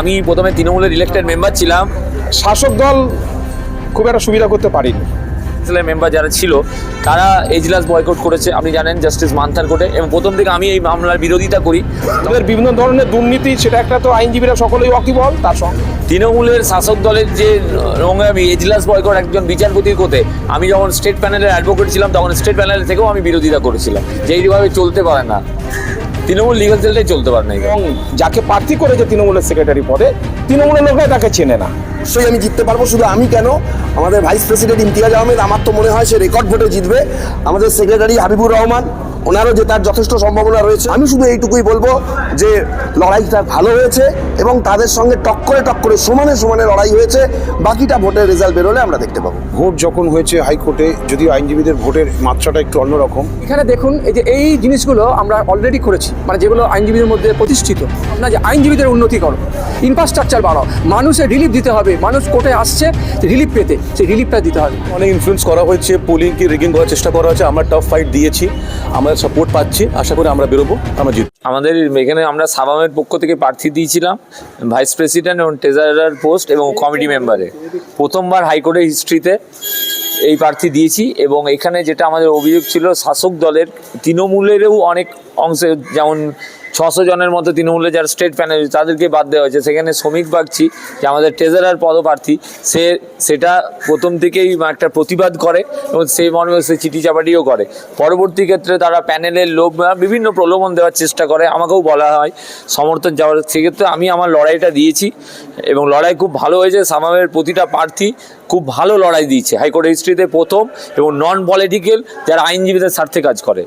আমি প্রথমে তৃণমূলের ইলেক্টেড মেম্বার ছিলাম। শাসক দল খুব একটা সুবিধা করতে পারেনি। মেম্বার যারা ছিল তারা এজলাস বয়কট করেছে। আপনি জানেন জাস্টিস মান্থার কোর্টে এবং প্রথম থেকে আমি এই মামলার বিরোধিতা করি। তাদের বিভিন্ন ধরনের দুর্নীতি সেটা একটা তো আইনজীবীরা সকলেই অকিবল তার সঙ্গে। তৃণমূলের শাসক দলের যে নোংরামি এজলাস বয়কট একজন বিচারপতির কোতে আমি যখন স্টেট প্যানেলের অ্যাডভোকেট ছিলাম তখন স্টেট প্যানেল থেকেও আমি বিরোধিতা করেছিলাম। যে এইভাবে চলতে পারে না। তৃণমূল লিগাল সেলটাই চলতে পারে না এবং যাকে প্রার্থী করেছে তৃণমূলের সেক্রেটারি পদে তৃণমূলের লোকরাই তাকে চেনে না। অবশ্যই আমি জিততে পারব শুধু আমি কেন? আমাদের ভাইস প্রেসিডেন্ট ইমতিয়াজ আহমেদ আমার তো মনে হয় সে রেকর্ড ভোটে জিতবে। আমাদের সেক্রেটারি হাবিবুর রহমান ওনারও জেতার যথেষ্ট সম্ভাবনা রয়েছে আমি শুধু এইটুকুই বলব যে লড়াইটা ভালো হয়েছে এবং তাদের সঙ্গে টক্করে টক্করে সমানে সমানে লড়াই হয়েছে। বাকিটা ভোটের রেজাল্ট বেরোলে আমরা দেখতে পাবো। ভোট যখন হয়েছে হাইকোর্টে যদিও আইনজীবীদের ভোটের মাত্রাটা একটু অন্যরকম। এখানে দেখুন এই যে এই জিনিসগুলো আমরা অলরেডি করেছি মানে যেগুলো আইনজীবীদের মধ্যে প্রতিষ্ঠিত না যে আইনজীবীদের উন্নতি করো ইনফ্রাস্ট্রাকচার বাড়াও মানুষের রিলিফ দিতে হবে মানুষ কোর্টে আসছে রিলিফ পেতে সেই রিলিফটা দিতে হবে। অনেক ইনফ্লুয়েন্স করা হয়েছে পোলিংকে রিগিং করার চেষ্টা করা হয়েছে আমরা টাফ ফাইট দিয়েছি আমরা সাপোর্ট পাচ্ছি। আশা করি আমরা বেরোবো, আমরা জিত আমাদের এখানে আমরা সাবামের পক্ষ থেকে প্রার্থী দিয়েছিলাম, ভাইস প্রেসিডেন্ট এবং ট্রেজারার পোস্ট এবং কমিটি মেম্বারে। প্রথমবার হাইকোর্টের হিস্ট্রিতে এই প্রার্থী দিয়েছি এবং এখানে যেটা আমাদের অভিযোগ ছিল, শাসক দলের তৃণমূলেরও অনেক অংশে যেমন ছশো জনের মতো তৃণমূলের যারা স্টেট প্যানেল তাদেরকে বাদ দেওয়া হয়েছে। সেখানে শ্রমিক বাগচি যে আমাদের ট্রেজারার পদপ্রার্থী, সে সেটা প্রথম থেকেই একটা প্রতিবাদ করে এবং সেই মর্মে সে চিঠি চাপাটিও করে। পরবর্তী ক্ষেত্রে তারা প্যানেলের বা বিভিন্ন প্রলোভন দেওয়ার চেষ্টা করে, আমাকেও বলা হয়, সমর্থন যাওয়ার। সেক্ষেত্রে আমি আমার লড়াইটা দিয়েছি এবং লড়াই খুব ভালো হয়েছে। সামামের প্রতিটা প্রার্থী খুব ভালো লড়াই দিয়েছে। হাইকোর্ট হিস্ট্রিতে প্রথম এবং নন পলিটিক্যাল যারা আইনজীবীদের স্বার্থে কাজ করে।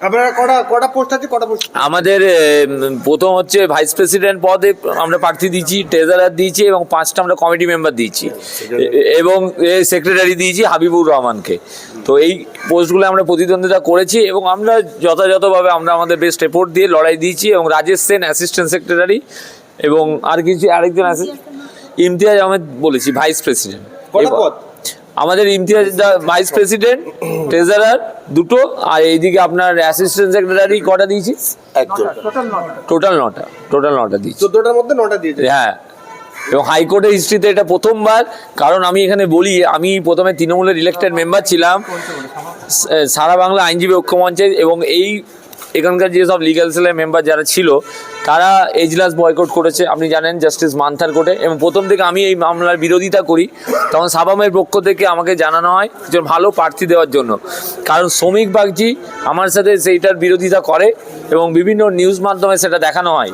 আপনারা কটা কটা পোস্ট আছে কটা পোস্ট আমাদের প্রথম হচ্ছে ভাইস প্রেসিডেন্ট পদে আমরা প্রার্থী দিয়েছি ট্রেজারার দিয়েছি এবং পাঁচটা আমরা কমিটি মেম্বার দিয়েছি। এ- এবং সেক্রেটারি দিয়েছি হাবিবুর রহমানকে। তো এই পোস্টগুলো আমরা প্রতিদ্বন্দ্বিতা করেছি এবং আমরা যথাযথভাবে আমরা আমাদের বেস্ট এফোর্ট দিয়ে লড়াই দিয়েছি এবং রাজেশ সেন অ্যাসিস্ট্যান্ট সেক্রেটারি এবং আর কিছু আরেকজন আছে ইমতিয়াজ আহমেদ বলেছি ভাইস প্রেসিডেন্ট কটা পদ? আমাদের ইমতিয়াজ ভাইস প্রেসিডেন্ট ট্রেজারার দুটো আর এইদিকে আপনার অ্যাসিস্ট্যান্ট সেক্রেটারি কটা দিয়েছি? একজন টোটাল নটা। টোটাল নটা দিচ্ছি চোদ্দটার মধ্যে নটা দিয়েছে। হ্যাঁ। এবং হাইকোর্টের হিস্ট্রিতে এটা প্রথমবার কারণ আমি এখানে বলি আমি প্রথমে তৃণমূলের ইলেক্টেড মেম্বার ছিলাম সারা বাংলা আইনজীবী ঐক্যমঞ্চে এবং এই এখানকার যেসব লিগাল সেলের মেম্বার যারা ছিল, তারা এজলাস বয়কট করেছে। আপনি জানেন জাস্টিস মান্থার কোর্টে এবং প্রথম থেকে আমি এই মামলার বিরোধিতা করি। তখন সাবামের পক্ষ থেকে আমাকে জানানো হয় যে ভালো প্রার্থী দেওয়ার জন্য। কারণ শ্রমিক বাগজি আমার সাথে সেইটার বিরোধিতা করে এবং বিভিন্ন নিউজ মাধ্যমে সেটা দেখানো হয়।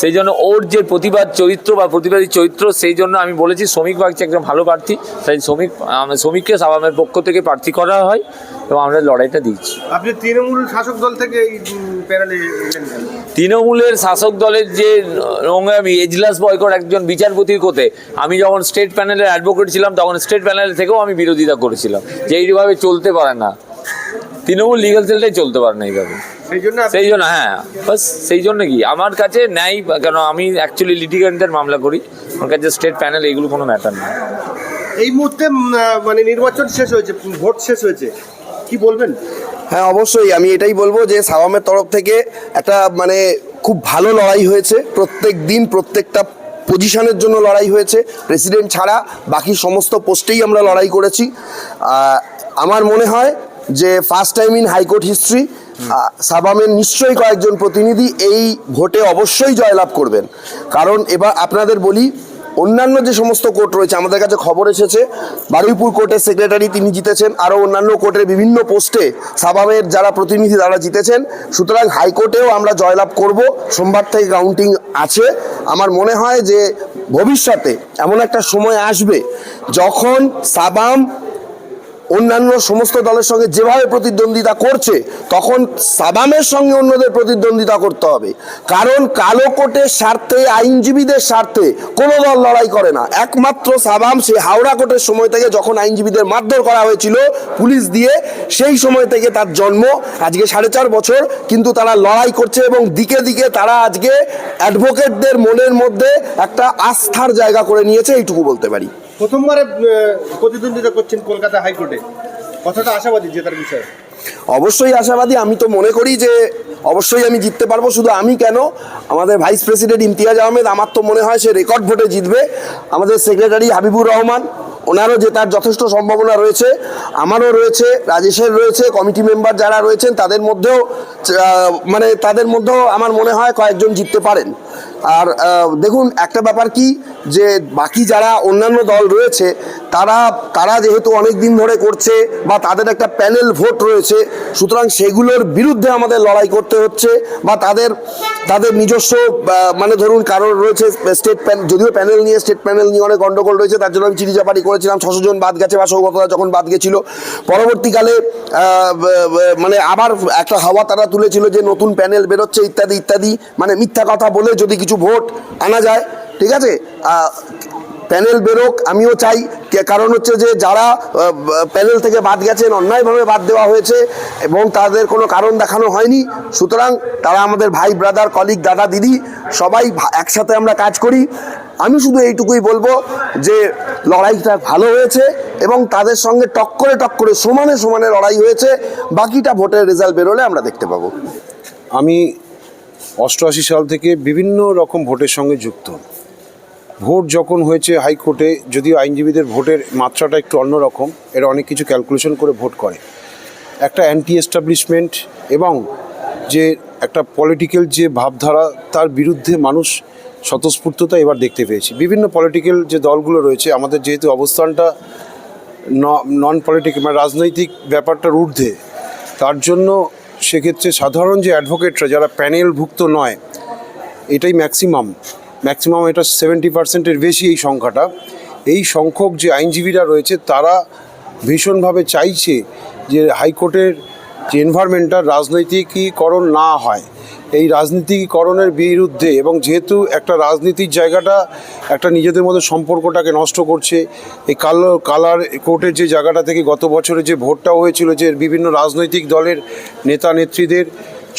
সেই জন্য ওর যে প্রতিবাদ চরিত্র বা প্রতিবাদী চরিত্র সেই জন্য আমি বলেছি শ্রমিক বাগচি একজন ভালো প্রার্থী। তাই শ্রমিক শ্রমিককে সাবামের পক্ষ থেকে প্রার্থী করা হয় এবং আমরা লড়াইটা দিচ্ছি আপনি তৃণমূল শাসক দল থেকে? তৃণমূলের শাসক দলের যে নোংরামি এজলাস বয়কট একজন বিচারপতির কোতে আমি যখন স্টেট প্যানেলের অ্যাডভোকেট ছিলাম তখন স্টেট প্যানেল থেকেও আমি বিরোধিতা করেছিলাম। যে এইভাবে চলতে পারে না। তৃণমূল লিগাল সেলটাই চলতে পারে না এইভাবে। সেই জন্য সেই জন্য হ্যাঁ। বাস সেই জন্য কি? আমার কাছে ন্যায় কেন আমি অ্যাকচুয়ালি লিটিগেন্টদের মামলা করি। আমার কাছে স্টেট প্যানেল এগুলো কোনো ম্যাটার না। এই মুহূর্তে মানে নির্বাচন শেষ হয়েছে ভোট শেষ হয়েছে। কি বলবেন? হ্যাঁ অবশ্যই। আমি এটাই বলব যে সাওয়ামের তরফ থেকে একটা মানে খুব ভালো লড়াই হয়েছে। প্রত্যেক দিন প্রত্যেকটা পজিশনের জন্য লড়াই হয়েছে। প্রেসিডেন্ট ছাড়া বাকি সমস্ত পোস্টেই আমরা লড়াই করেছি। আমার মনে হয় যে first time in high court history সাবামের নিশ্চয়ই কয়েকজন প্রতিনিধি এই ভোটে অবশ্যই জয়লাভ করবেন। কারণ এবার আপনাদের বলি, অন্যান্য যে সমস্ত কোর্ট রয়েছে, আমাদের কাছে খবর এসেছে, বারুইপুর কোর্টের সেক্রেটারি তিনি জিতেছেন, আরও অন্যান্য কোর্টের বিভিন্ন পোস্টে সাবামের যারা প্রতিনিধি তারা জিতেছেন। সুতরাং হাইকোর্টেও আমরা জয়লাভ করব, সোমবার থেকে কাউন্টিং আছে। আমার মনে হয় যে ভবিষ্যতে এমন একটা সময় আসবে যখন সাবাম অন্যান্য সমস্ত দলের সঙ্গে যেভাবে প্রতিদ্বন্দ্বিতা করছে, তখন সাবামের সঙ্গে অন্যদের প্রতিদ্বন্দ্বিতা করতে হবে। কারণ কালো কোটের স্বার্থে, আইনজীবীদের স্বার্থে কোনো দল লড়াই করে না। একমাত্র সাবাম সে হাওড়া কোটের সময় থেকে যখন আইনজীবীদের মারধর করা হয়েছিল পুলিশ দিয়ে, সেই সময় থেকে তার জন্ম। আজকে সাড়ে চার বছর কিন্তু তারা লড়াই করছে এবং দিকে দিকে তারা আজকে অ্যাডভোকেটদের মনের মধ্যে একটা আস্থার জায়গা করে নিয়েছে, এইটুকু বলতে পারি। প্রথমবারে প্রতিদ্বন্দ্বিতা করছেন কলকাতা হাইকোর্টে। কতটা আশাবাদী জেতার বিষয়ে? অবশ্যই আশাবাদী। আমি তো মনে করি যে অবশ্যই আমি জিততে পারব। শুধু আমি কেন? আমাদের ভাইস প্রেসিডেন্ট ইমতিয়াজ আহমেদ, আমার তো মনে হয় সে রেকর্ড ভোটে জিতবে। আমাদের সেক্রেটারি হাবিবুর রহমান, ওনারও জেতার যথেষ্ট সম্ভাবনা রয়েছে, আমারও রয়েছে, রাজেশের রয়েছে, কমিটি মেম্বার যারা রয়েছেন, তাদের মধ্যেও মানে তাদের মধ্যেও আমার মনে হয় কয়েকজন জিততে পারেন। আর দেখুন, একটা ব্যাপার কি, যে বাকি যারা অন্যান্য দল রয়েছে, তারা তারা যেহেতু অনেক দিন ধরে করছে বা তাদের একটা প্যানেল ভোট রয়েছে, সুতরাং সেগুলোর বিরুদ্ধে আমাদের লড়াই করতে হচ্ছে বা তাদের তাদের নিজস্ব মানে ধরুন কারোর রয়েছে স্টেট প্যানেল যদিও প্যানেল নিয়ে স্টেট প্যানেল নিয়ে অনেক গন্ডগোল রয়েছে, তার জন্য আমি চিঠিচাপাটি করেছিলাম, ছশো জন বাদ গেছে বা সৌগতরা যখন বাদ গেছিল। পরবর্তীকালে মানে আবার একটা হাওয়া তারা তুলেছিল যে নতুন প্যানেল বেরোচ্ছে, ইত্যাদি ইত্যাদি মানে মিথ্যা কথা বলে যদি কিছু ভোট আনা যায়, ঠিক আছে? প্যানেল বেরোক, আমিও চাই। কারণ হচ্ছে যে যারা প্যানেল থেকে বাদ গেছেন, অন্যায়ভাবে বাদ দেওয়া হয়েছে এবং তাদের কোনো কারণ দেখানো হয়নি। সুতরাং তারা আমাদের ভাই ব্রাদার, কলিগ, দাদা, দিদি, সবাই একসাথে আমরা কাজ করি। আমি শুধু এইটুকুই বলব যে লড়াইটা ভালো হয়েছে এবং তাদের সঙ্গে টক্করে টক্করে, সমানে সমানে লড়াই হয়েছে। বাকিটা ভোটের রেজাল্ট বেরোলে আমরা দেখতে পাবো। আমি অষ্টআশি সাল থেকে বিভিন্ন রকম ভোটের সঙ্গে যুক্ত। ভোট যখন হয়েছে হাইকোর্টে, যদিও আইনজীবীদের ভোটের মাত্রাটা একটু অন্যরকম এরা অনেক কিছু ক্যালকুলেশন করে ভোট করে। একটা অ্যান্টি এস্টাবলিশমেন্ট এবং যে একটা পলিটিক্যাল যে ভাবধারা, তার বিরুদ্ধে মানুষ স্বতঃস্ফূর্ততা এবার দেখতে পেয়েছি। বিভিন্ন পলিটিক্যাল যে দলগুলো রয়েছে, আমাদের যেহেতু অবস্থানটা নন পলিটিক্যাল মানে রাজনৈতিক ব্যাপারটার ঊর্ধ্বে, তার জন্য সেক্ষেত্রে সাধারণ যে অ্যাডভোকেটরা যারা প্যানেলভুক্ত নয়, এটাই ম্যাক্সিমাম ম্যাক্সিমাম এটা সেভেন্টি পার্সেন্টের বেশি এই সংখ্যাটা। এই সংখ্যক যে আইনজীবীরা রয়েছে, তারা ভীষণভাবে চাইছে যে হাইকোর্টের যে এনভায়রনমেন্টটা রাজনৈতিকীকরণ না হয়। এই রাজনীতিকরণের বিরুদ্ধে এবং যেহেতু একটা রাজনীতির জায়গাটা, একটা নিজেদের মধ্যে সম্পর্কটাকে নষ্ট করছে, এই কালো, কালার কোর্টের যে জায়গাটা থেকে গত বছরে যে ভোটটা হয়েছিল যে বিভিন্ন রাজনৈতিক দলের নেতা নেত্রীদের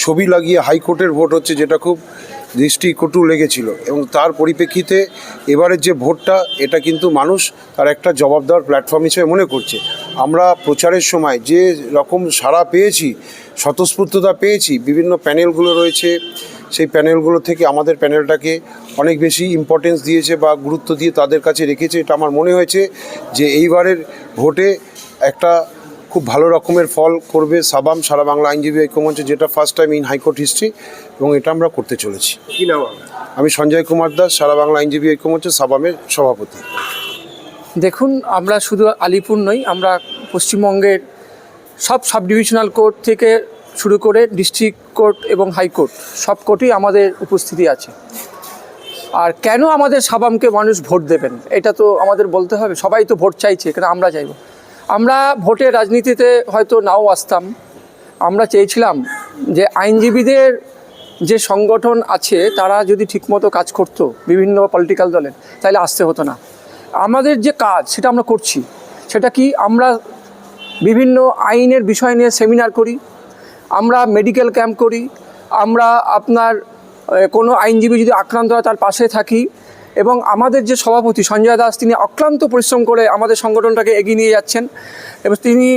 ছবি লাগিয়ে হাইকোর্টের ভোট হচ্ছে, যেটা খুব দৃষ্টিকটু লেগেছিল এবং তার পরিপ্রেক্ষিতে এবারের যে ভোটটা, এটা কিন্তু মানুষ তার একটা জবাব দেওয়ার প্ল্যাটফর্ম হিসেবে মনে করছে। আমরা প্রচারের সময় যে রকম সাড়া পেয়েছি, স্বতঃস্ফূর্ততা পেয়েছি, বিভিন্ন প্যানেলগুলো রয়েছে, সেই প্যানেলগুলো থেকে আমাদের প্যানেলটাকে অনেক বেশি ইম্পর্টেন্স দিয়েছে বা গুরুত্ব দিয়ে তাদের কাছে রেখেছে। এটা আমার মনে হয়েছে যে এইবারের ভোটে একটা খুব ভালো রকমের ফল করবে সাবাম সারা বাংলা আইনজীবী ঐক্যমঞ্চ যেটা first time in high court history এবং এটা আমরা করতে চলেছি। কি নাম আমি সঞ্জয় কুমার দাস সারা বাংলা আইনজীবী ঐক্যমঞ্চ সাবামের সভাপতি। দেখুন আমরা শুধু আলিপুর নই আমরা পশ্চিমবঙ্গের সব সাব ডিভিশনাল কোর্ট থেকে শুরু করে ডিস্ট্রিক্ট কোর্ট এবং হাইকোর্ট সব কোর্টেই আমাদের উপস্থিতি আছে। আর কেন আমাদের সাবামকে মানুষ ভোট দেবেন? এটা তো আমাদের বলতে হবে সবাই তো ভোট চাইছে কেন আমরা চাইব? আমরা ভোটের রাজনীতিতে হয়তো নাও আসতাম। আমরা চেয়েছিলাম যে আইনজীবীদের যে সংগঠন আছে, তারা যদি ঠিকমতো কাজ করতো বিভিন্ন পলিটিক্যাল দলের, তাহলে আসতে হতো না। আমাদের যে কাজ, সেটা আমরা করছি। সেটা কি আমরা বিভিন্ন আইনের বিষয় নিয়ে সেমিনার করি, আমরা মেডিকেল ক্যাম্প করি, আমরা আপনার কোনো আইনজীবী যদি আক্রান্ত হয়, তার পাশে থাকি এবং আমাদের যে সভাপতি সঞ্জয় দাস, তিনি অক্লান্ত পরিশ্রম করে আমাদের সংগঠনটাকে এগিয়ে নিয়ে যাচ্ছেন। এবং তিনি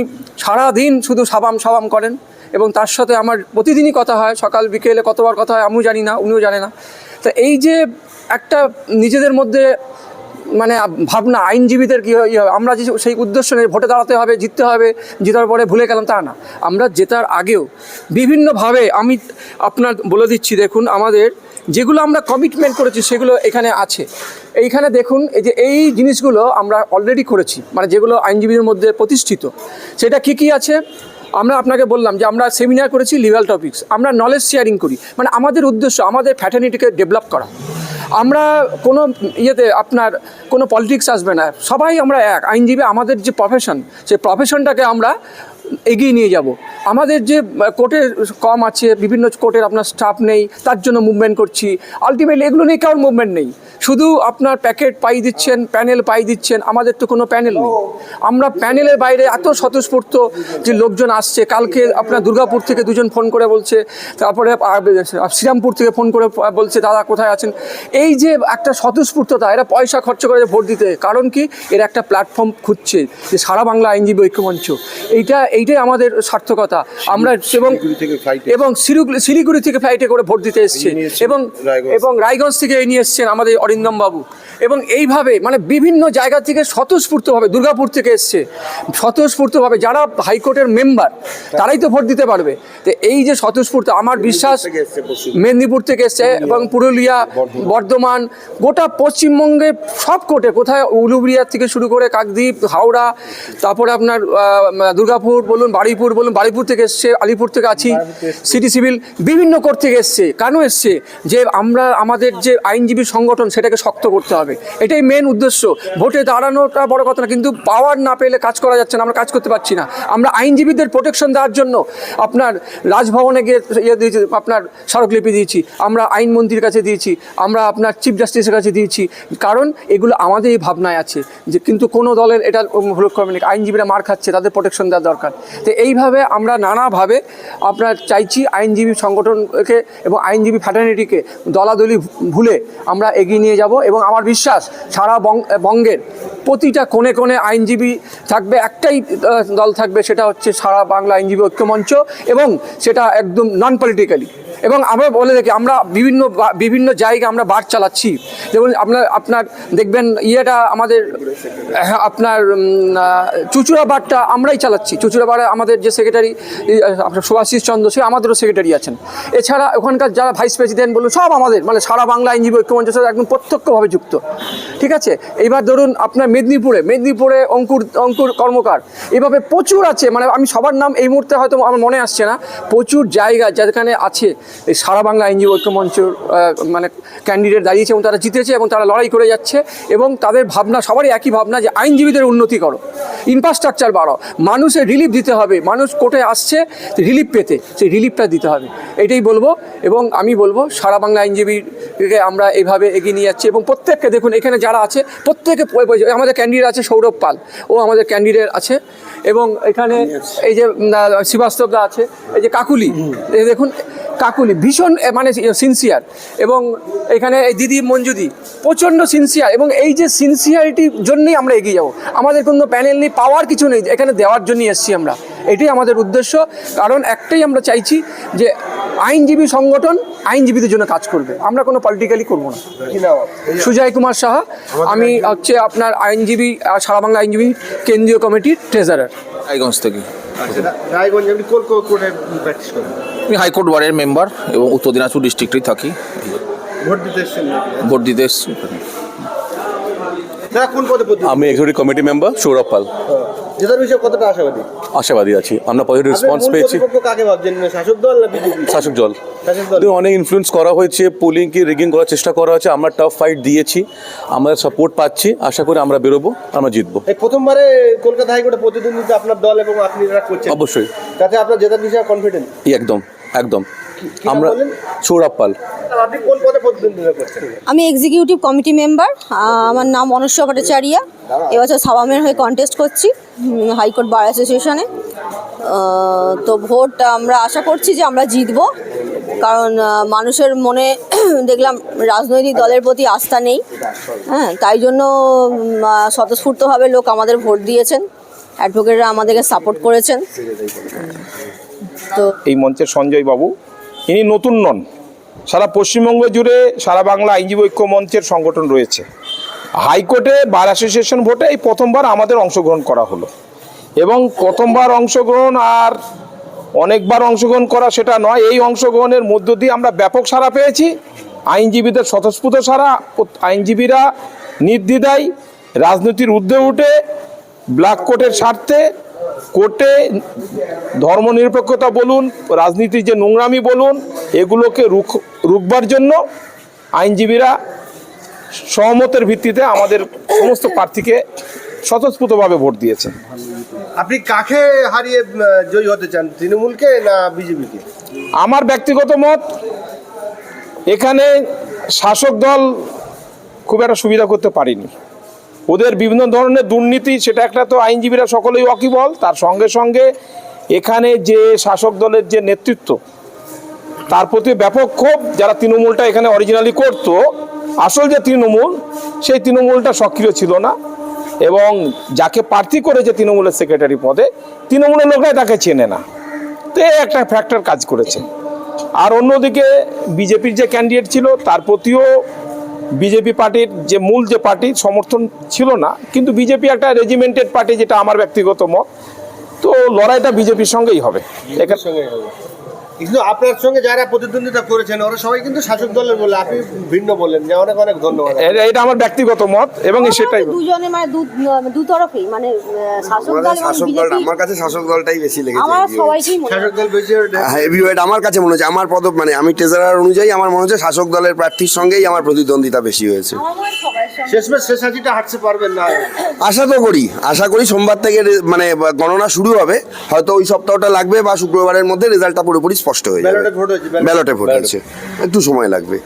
সারাদিন শুধু সাবাম সাবাম করেন এবং তার সাথে আমার প্রতিদিনই কথা হয়। সকাল, বিকেলে কতবার কথা হয় আমিও জানি না, উনিও জানে না। তো এই যে একটা নিজেদের মধ্যে মানে ভাবনা, আইনজীবীদের কী হবে আমরা যে সেই উদ্দেশ্য নেই ভোটে দাঁড়াতে হবে, জিততে হবে, জেতার পরে ভুলে গেলাম তা না। আমরা জেতার আগেও বিভিন্নভাবে আমি আপনার বলে দিচ্ছি, দেখুন আমাদের যেগুলো আমরা কমিটমেন্ট করেছি সেগুলো এখানে আছে। এইখানে দেখুন, এই যে এই জিনিসগুলো আমরা অলরেডি করেছি মানে যেগুলো আইনজীবীদের মধ্যে প্রতিষ্ঠিত। সেটা কি কি আছে? আমরা আপনাকে বললাম যে আমরা সেমিনার করেছি লিগাল টপিকস আমরা নলেজ শেয়ারিং করি। মানে আমাদের উদ্দেশ্য, আমাদের ফ্যাটার্নিটিকে ডেভেলপ করা। আমরা কোনো ইয়েতে আপনার কোনো পলিটিক্স আসবে না। সবাই আমরা এক। আইনজীবী আমাদের যে প্রফেশন সেই প্রফেশনটাকে আমরা এগিয়ে নিয়ে যাব। আমাদের যে কোর্টের কম আছে, বিভিন্ন কোর্টের আপনার স্টাফ নেই, তার জন্য মুভমেন্ট করছি। আলটিমেটলি এগুলো নিয়ে কারোর মুভমেন্ট নেই। শুধু আপনার প্যাকেট পাই দিচ্ছেন প্যানেল পাই দিচ্ছেন, আমাদের তো কোনো প্যানেল নেই। আমরা প্যানেলের বাইরে এত স্বতঃস্ফূর্ত যে লোকজন আসছে, কালকে আপনার দুর্গাপুর থেকে দুজন ফোন করে বলছে, তারপরে শ্রীরামপুর থেকে ফোন করে বলছে, দাদা, কোথায় আছেন? এই যে একটা স্বতঃস্ফূর্ততা, এরা পয়সা খরচ করে ভোট দিতে। কারণ কি? এর একটা প্ল্যাটফর্ম খুঁজছে যে সারা বাংলা আইনজীবী ঐক্যমঞ্চ। এইটা এইটাই আমাদের সার্থকতা। আমরা এবং এবং শিলিগুড়ি শিলিগুড়ি থেকে ফ্লাইটে করে ভোট দিতে এসছে। এবং এবং রায়গঞ্জ থেকে এই নিয়ে এসছেন আমাদের অরিন্দম বাবু এবং এইভাবে মানে বিভিন্ন জায়গা থেকে স্বতঃস্ফূর্তভাবে দুর্গাপুর থেকে এসছে। স্বতঃস্ফূর্তভাবে যারা হাইকোর্টের মেম্বার তারাই তো ভোট দিতে পারবে। তো এই যে স্বতঃস্ফূর্ত আমার বিশ্বাস মেদিনীপুর থেকে এসছে এবং পুরুলিয়া বর্ধমান। গোটা পশ্চিমবঙ্গে সব কোর্টে কোথায় উলুবেড়িয়া থেকে শুরু করে কাকদ্বীপ হাওড়া তারপরে আপনার দুর্গাপুর বলুন, বারুইপুর বলুন, বারুইপুর থেকে এসছে, আলিপুর থেকে আছি, সিটি সিভিল, বিভিন্ন কোর্ট থেকে এসছে। কেন এসছে? যে আমরা, আমাদের যে আইনজীবী সংগঠন, সেটাকে শক্ত করতে হবে। এটাই মেন উদ্দেশ্য। ভোটে দাঁড়ানোটা বড় কথা না, কিন্তু পাওয়ার না পেলে কাজ করা যাচ্ছে না, আমরা কাজ করতে পারছি না। আমরা আইনজীবীদের প্রোটেকশন দেওয়ার জন্য আপনার রাজভবনে গিয়ে ইয়ে দিয়েছি, আপনার স্মারকলিপি দিয়েছি, আমরা আইনমন্ত্রীর কাছে দিয়েছি, আমরা আপনার চিফ জাস্টিসের কাছে দিয়েছি। কারণ এগুলো আমাদের এই ভাবনায় আছে যে, কিন্তু কোনো দলের এটা হলো করবে না। আইনজীবীরা মার খাচ্ছে, তাদের প্রোটেকশন দেওয়া দরকার। তো এইভাবে আমরা নানাভাবে আপনার চাইছি আইনজীবী সংগঠনকে এবং আইনজীবী ফ্যাটার্নিটিকে দলাদলি ভুলে আমরা এগিয়ে নিয়ে যাব এবং আমার বিশ্বাস সারা বঙ্গের প্রতিটা কোণে কোণে আইনজীবী থাকবে, একটাই দল থাকবে, সেটা হচ্ছে সারা বাংলা আইনজীবী ঐক্যমঞ্চ এবং সেটা একদম নন পলিটিক্যালি এবং আমরা বলে দেখি আমরা বিভিন্ন বিভিন্ন জায়গায় আমরা বাট চালাচ্ছি। যেমন আপনার আপনার দেখবেন ইয়েটা আমাদের হ্যাঁ, আপনার চুচুড়া বারটা আমরাই চালাচ্ছি। চুচুড়া বারে আমাদের যে সেক্রেটারি আপনার সুভাষিস চন্দ্র সে আমাদেরও সেক্রেটারি আছেন। এছাড়া ওখানকার যারা ভাইস প্রেসিডেন্ট বলুন সব আমাদের মানে সারা বাংলা আইনজীবী ঐক্যমঞ্চের সাথে একদম প্রত্যক্ষভাবে যুক্ত। ঠিক আছে? এইবার ধরুন আপনার মেদিনীপুরে মেদিনীপুরে অঙ্কুর অঙ্কুর কর্মকার এভাবে প্রচুর আছে। মানে আমি সবার নাম এই মুহূর্তে হয়তো আমার মনে আসছে না। প্রচুর জায়গা যেখানে আছে। এই সারা বাংলা আইনজীবী ঐক্যমঞ্চের মানে ক্যান্ডিডেট দাঁড়িয়েছে এবং তারা জিতেছে এবং তারা লড়াই করে যাচ্ছে এবং তাদের ভাবনা সবারই একই ভাবনা যে আইনজীবীদের উন্নতি করো। ইনফ্রাস্ট্রাকচার বাড়াও। মানুষের রিলিফ দিতে হবে। মানুষ কোর্টে আসছে রিলিফ পেতে। সেই রিলিফটা দিতে হবে। এটাই বলব এবং আমি বলব সারা বাংলা আইনজীবীকে আমরা এইভাবে এগিয়ে নিয়ে যাচ্ছি এবং প্রত্যেককে দেখুন, এখানে যারা আছে, প্রত্যেকে আমাদের ক্যান্ডিডেট আছে সৌরভ পাল। ও আমাদের ক্যান্ডিডেট আছে। এবং এখানে এই যে শ্রীবাস্তবদা আছে এই যে কাকুলি দেখুন কাকুলি ভীষণ মানে সিনসিয়ার এবং এখানে এই দিদি মঞ্জুদি প্রচণ্ড সিনসিয়ার এবং এই যে সিনসিয়ারিটির জন্যই আমরা এগিয়ে যাব। আমাদের কোনো প্যানেল নেই পাওয়ার কিছু নেই এখানে দেওয়ার জন্যই এসছি আমরা। এটাই আমাদের উদ্দেশ্য। কারণ একটাই আমরা চাইছি যে আইনজীবী সংগঠন আইনজীবীদের জন্য কাজ করবে। আমরা কোনো পলিটিক্যালি করব না। সুজয় কুমার সাহা আমি হচ্ছে আপনার আইনজীবী সারা বাংলা আইনজীবী কেন্দ্রীয় কমিটির ট্রেজারার রায়গঞ্জ থেকে। আচ্ছা রায়গঞ্জ আপনি কোন কোন কোর্টে প্র্যাকটিস করেন? আমি হাইকোর্ট বারের মেম্বার এবং উত্তর দিনাজপুর ডিস্ট্রিক্টেই থাকি। ভোট দিতে এসছেন ভোট এসছি। আমি executive committee member Sourav Pal. জেতার বিষয়ে কতটা আশাবাদী? আশাবাদী আছি। আমরা পজিটিভ রেসপন্স পেয়েছি। কাকে ভাবছেন? শাসক দল না বিজেপি? শাসক দল। অনেক ইনফ্লুয়েন্স করা হয়েছে পোলিংকে রিগিং করার চেষ্টা করা হয়েছে। আমরা টাফ ফাইট দিয়েছি। আমরা সাপোর্ট পাচ্ছি। আশা করি আমরা বেরোবো আমরা জিতবো। প্রথমবারে কলকাতা হাইকোর্টে প্রতিদ্বন্দ্বিতা আপনার দল এবং আপনি করছেন। অবশ্যই। তাতে আপনার জেতার বিষয়ে কনফিডেন্ট একদম একদম। আমরা বললেন? আপনি কোন পদে প্রতিদ্বন্দ্বিতা আমি এক্সিকিউটিভ কমিটি মেম্বার আমার নাম অনুষ্কা ভট্টাচারিয়া। এবছর সাবামের হয়ে কন্টেস্ট করছি হাইকোর্ট বার অ্যাসোসিয়েশনে তো ভোট আমরা আশা করছি যে আমরা জিতবো কারণ মানুষের মনে দেখলাম রাজনৈতিক দলের প্রতি আস্থা নেই। হ্যাঁ তাই জন্য স্বতঃস্ফূর্তভাবে লোক আমাদের ভোট দিয়েছেন অ্যাডভোকেটরা আমাদেরকে সাপোর্ট করেছেন। তো এই মঞ্চের সঞ্জয় বাবু ইনি নতুন নন। সারা পশ্চিমবঙ্গ জুড়ে সারা বাংলা আইনজীবী ঐক্য মঞ্চের সংগঠন রয়েছে। হাইকোর্টে বার অ্যাসোসিয়েশন ভোটে এই প্রথমবার আমাদের অংশগ্রহণ করা হলো। এবং প্রথমবার অংশগ্রহণ আর অনেকবার অংশগ্রহণ করা সেটা নয়, এই অংশগ্রহণের মধ্য দিয়ে আমরা ব্যাপক সাড়া পেয়েছি। আইনজীবীদের স্বতঃস্ফূর্ত সারা আইনজীবীরা নির্দ্বিধায় রাজনীতির ঊর্ধ্বে উঠে ব্ল্যাক কোর্টের স্বার্থে কোর্টে ধর্মনিরপেক্ষতা বলুন রাজনীতির যে নোংরামি বলুন এগুলোকে রুখ রুখবার জন্য আইনজীবীরা সহমতের ভিত্তিতে আমাদের সমস্ত প্রার্থীকে স্বতঃস্ফূর্তভাবে ভোট দিয়েছেন আপনি কাকে হারিয়ে জয়ী হতে চান তৃণমূলকে না বিজেপিকে? আমার ব্যক্তিগত মত এখানে শাসক দল খুব একটা সুবিধা করতে পারেনি। ওদের বিভিন্ন ধরনের দুর্নীতি, সেটা একটা তো আইনজীবীরা সকলেই ওয়াকিবল তার সঙ্গে সঙ্গে এখানে যে শাসক দলের যে নেতৃত্ব, তার প্রতি ব্যাপক ক্ষোভ যারা তৃণমূলটা এখানে অরিজিনালি করতো, আসল যে তৃণমূল, সেই তৃণমূলটা সক্রিয় ছিল না। এবং যাকে প্রার্থী করেছে তৃণমূলের সেক্রেটারি পদে, তৃণমূলের লোকরাই তাকে চেনে না। তো একটা ফ্যাক্টর কাজ করেছে। আর অন্যদিকে বিজেপির যে ক্যান্ডিডেট ছিল, তার প্রতিও বিজেপি পার্টির যে মূল যে পার্টি, সমর্থন ছিল না। কিন্তু বিজেপি একটা রেজিমেন্টেড পার্টি যেটা আমার ব্যক্তিগত মত। তো লড়াইটা বিজেপির সঙ্গেই হবে। এখানে। কিন্তু আপনার সঙ্গে যারা প্রতিদ্বন্দ্বিতা করেছেন ওরা সবাই কিন্তু শাসক দলের বলে আপনি ভিন্ন বললেন যে অনেক অনেক ধন্যবাদ এটা- আমার ব্যক্তিগত মত এবং সেটাই দুজনে মানে দু দু তরফেই মানে শাসক দল শাসক দল আমার কাছে শাসক দলটাই বেশি লেগেছে আমার সবাইকেই মনে শাসক দল বেশি হেভি ওয়েট আমার কাছে মনে হচ্ছে আমার পদ মানে আমি ট্রেজারার অনুযায়ী আমার মনে হচ্ছে শাসক দলের প্রার্থীর সঙ্গেই আমার প্রতিদ্বন্দ্বিতা বেশি হয়েছে। আমার হয় সঙ্গে শেষমেশ শেষ হাসিটা হাঁটতে পারবেন না। আশা তো করি আশা করি সোমবার থেকে মানে গণনা শুরু হবে। হয়তো ওই সপ্তাহটা লাগবে বা শুক্রবারের মধ্যে রেজাল্টটা পুরোপুরি স্পষ্ট হয়ে যাবে। ব্যালটে ভোট হয়েছে ব্যালটে। ভোট হয়েছে। একটু সময় লাগবে।